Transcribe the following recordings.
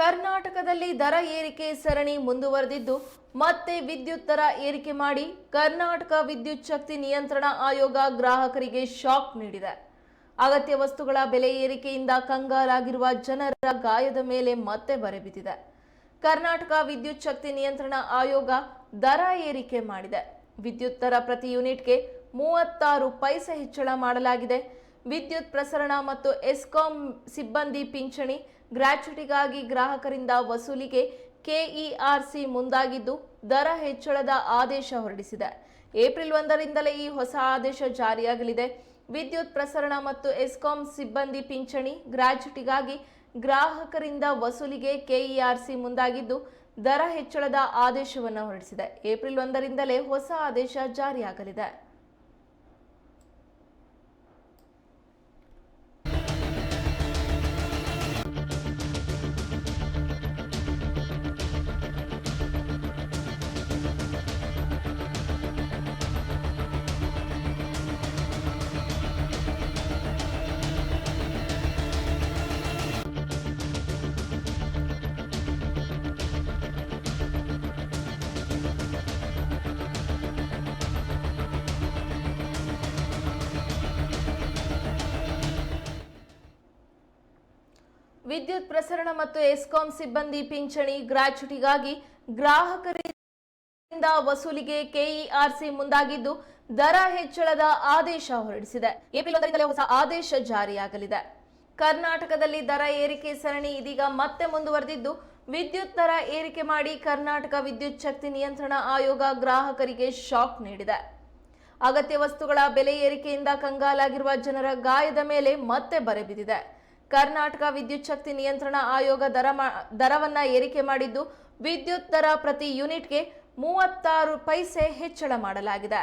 ಕರ್ನಾಟಕದಲ್ಲಿ ದರ ಏರಿಕೆ ಸರಣಿ ಮುಂದುವರೆದಿದ್ದು, ಮತ್ತೆ ವಿದ್ಯುತ್ ದರ ಏರಿಕೆ ಮಾಡಿ ಕರ್ನಾಟಕ ವಿದ್ಯುತ್ ಶಕ್ತಿ ನಿಯಂತ್ರಣ ಆಯೋಗ ಗ್ರಾಹಕರಿಗೆ ಶಾಕ್ ನೀಡಿದೆ. ಅಗತ್ಯ ವಸ್ತುಗಳ ಬೆಲೆ ಏರಿಕೆಯಿಂದ ಕಂಗಾಲಾಗಿರುವ ಜನರ ಗಾಯದ ಮೇಲೆ ಮತ್ತೆ ಬರೆ ಬಿದ್ದಿದೆ. ಕರ್ನಾಟಕ ವಿದ್ಯುತ್ ಶಕ್ತಿ ನಿಯಂತ್ರಣ ಆಯೋಗ ದರ ಏರಿಕೆ ಮಾಡಿದೆ. ವಿದ್ಯುತ್ ದರ ಪ್ರತಿ ಯೂನಿಟ್ಗೆ ಮೂವತ್ತಾರು ಪೈಸೆ ಹೆಚ್ಚಳ ಮಾಡಲಾಗಿದೆ. ವಿದ್ಯುತ್ ಪ್ರಸರಣ ಮತ್ತು ಎಸ್ಕಾಂ ಸಿಬ್ಬಂದಿ ಪಿಂಚಣಿ ಗ್ರಾಚ್ಯುಟಿಗಾಗಿ ಗ್ರಾಹಕರಿಂದ ವಸೂಲಿಗೆ ಕೆಇಆರ್ಸಿ ಮುಂದಾಗಿದ್ದು, ದರ ಹೆಚ್ಚಳದ ಆದೇಶ ಹೊರಡಿಸಿದೆ. ಏಪ್ರಿಲ್ ಒಂದರಿಂದಲೇ ಈ ಹೊಸ ಆದೇಶ ಜಾರಿಯಾಗಲಿದೆ. ವಿದ್ಯುತ್ ಪ್ರಸರಣ ಮತ್ತು ಎಸ್ಕಾಂ ಸಿಬ್ಬಂದಿ ಪಿಂಚಣಿ ಗ್ರಾಚ್ಯುಟಿಗಾಗಿ ಗ್ರಾಹಕರಿಂದ ವಸೂಲಿಗೆ ಕೆಇಆರ್ಸಿ ಮುಂದಾಗಿದ್ದು, ದರ ಹೆಚ್ಚಳದ ಆದೇಶವನ್ನು ಹೊರಡಿಸಿದೆ. ಏಪ್ರಿಲ್ ಒಂದರಿಂದಲೇ ಹೊಸ ಆದೇಶ ಜಾರಿಯಾಗಲಿದೆ. ವಿದ್ಯುತ್ ಪ್ರಸರಣ ಮತ್ತು ಎಸ್ಕಾಂ ಸಿಬ್ಬಂದಿ ಪಿಂಚಣಿ ಗ್ರಾಚ್ಯುಟಿಗಾಗಿ ಗ್ರಾಹಕರಿಂದ ವಸೂಲಿಗೆ ಕೆಇಆರ್ಸಿ ಮುಂದಾಗಿದ್ದು, ದರ ಹೆಚ್ಚಳದ ಆದೇಶ ಹೊರಡಿಸಿದೆ. ಏಪ್ರಿಲ್ ಒಂದರಿಂದಲೇ ಹೊಸ ಆದೇಶ ಜಾರಿಯಾಗಲಿದೆ. ಕರ್ನಾಟಕದಲ್ಲಿ ದರ ಏರಿಕೆ ಸರಣಿ ಇದೀಗ ಮತ್ತೆ ಮುಂದುವರೆದಿದ್ದು, ವಿದ್ಯುತ್ ದರ ಏರಿಕೆ ಮಾಡಿ ಕರ್ನಾಟಕ ವಿದ್ಯುತ್ ಶಕ್ತಿ ನಿಯಂತ್ರಣ ಆಯೋಗ ಗ್ರಾಹಕರಿಗೆ ಶಾಕ್ ನೀಡಿದೆ. ಅಗತ್ಯ ವಸ್ತುಗಳ ಬೆಲೆ ಏರಿಕೆಯಿಂದ ಕಂಗಾಲಾಗಿರುವ ಜನರ ಗಾಯದ ಮೇಲೆ ಮತ್ತೆ ಬರೆ ಬಿದ್ದಿದೆ. ಕರ್ನಾಟಕ ವಿದ್ಯುತ್ ಶಕ್ತಿ ನಿಯಂತ್ರಣ ಆಯೋಗ ದರ ದರವನ್ನ ಏರಿಕೆ ಮಾಡಿದ್ದು, ವಿದ್ಯುತ್ ದರ ಪ್ರತಿ ಯೂನಿಟ್ಗೆ ಮೂವತ್ತಾರು ಪೈಸೆ ಹೆಚ್ಚಳ ಮಾಡಲಾಗಿದೆ.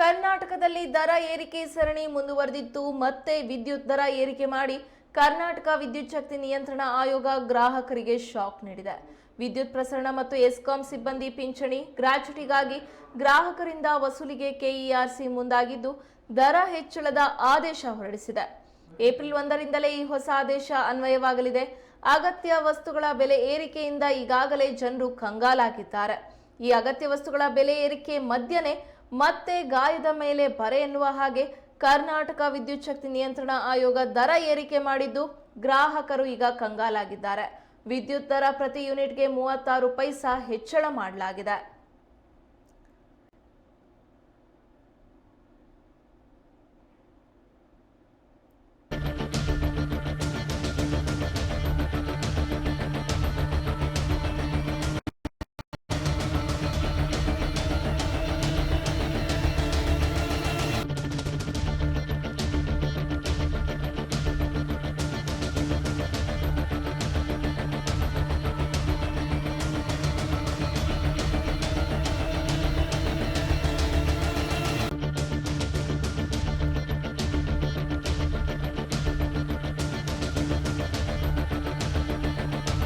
ಕರ್ನಾಟಕದಲ್ಲಿ ದರ ಏರಿಕೆ ಸರಣಿ ಮುಂದುವರೆದಿತ್ತು. ಮತ್ತೆ ವಿದ್ಯುತ್ ದರ ಏರಿಕೆ ಮಾಡಿ ಕರ್ನಾಟಕ ವಿದ್ಯುತ್ ಶಕ್ತಿ ನಿಯಂತ್ರಣ ಆಯೋಗ ಗ್ರಾಹಕರಿಗೆ ಶಾಕ್ ನೀಡಿದೆ. ವಿದ್ಯುತ್ ಪ್ರಸರಣ ಮತ್ತು ಎಸ್ಕಾಂ ಸಿಬ್ಬಂದಿ ಪಿಂಚಣಿ ಗ್ರಾಚ್ಯುಟಿಗಾಗಿ ಗ್ರಾಹಕರಿಂದ ವಸೂಲಿಗೆ ಕೆಇಆರ್ಸಿ ಮುಂದಾಗಿದ್ದು ದರ ಹೆಚ್ಚಳದ ಆದೇಶ ಹೊರಡಿಸಿದೆ. ಏಪ್ರಿಲ್ ಒಂದರಿಂದಲೇ ಈ ಹೊಸ ಆದೇಶ ಅನ್ವಯವಾಗಲಿದೆ. ಅಗತ್ಯ ವಸ್ತುಗಳ ಬೆಲೆ ಏರಿಕೆಯಿಂದ ಈಗಾಗಲೇ ಜನರು ಕಂಗಾಲಾಗಿದ್ದಾರೆ. ಈ ಅಗತ್ಯ ವಸ್ತುಗಳ ಬೆಲೆ ಏರಿಕೆ ಮಧ್ಯನೆ ಮತ್ತೆ ಗಾಯದ ಮೇಲೆ ಬರೆ ಎನ್ನುವ ಹಾಗೆ ಕರ್ನಾಟಕ ವಿದ್ಯುತ್ ಶಕ್ತಿ ನಿಯಂತ್ರಣ ಆಯೋಗ ದರ ಏರಿಕೆ ಮಾಡಿದ್ದು ಗ್ರಾಹಕರು ಈಗ ಕಂಗಾಲಾಗಿದ್ದಾರೆ. ವಿದ್ಯುತ್ ದರ ಪ್ರತಿ ಯೂನಿಟ್ಗೆ ಮೂವತ್ತಾರು ಪೈಸಾ ಹೆಚ್ಚಳ ಮಾಡಲಾಗಿದೆ.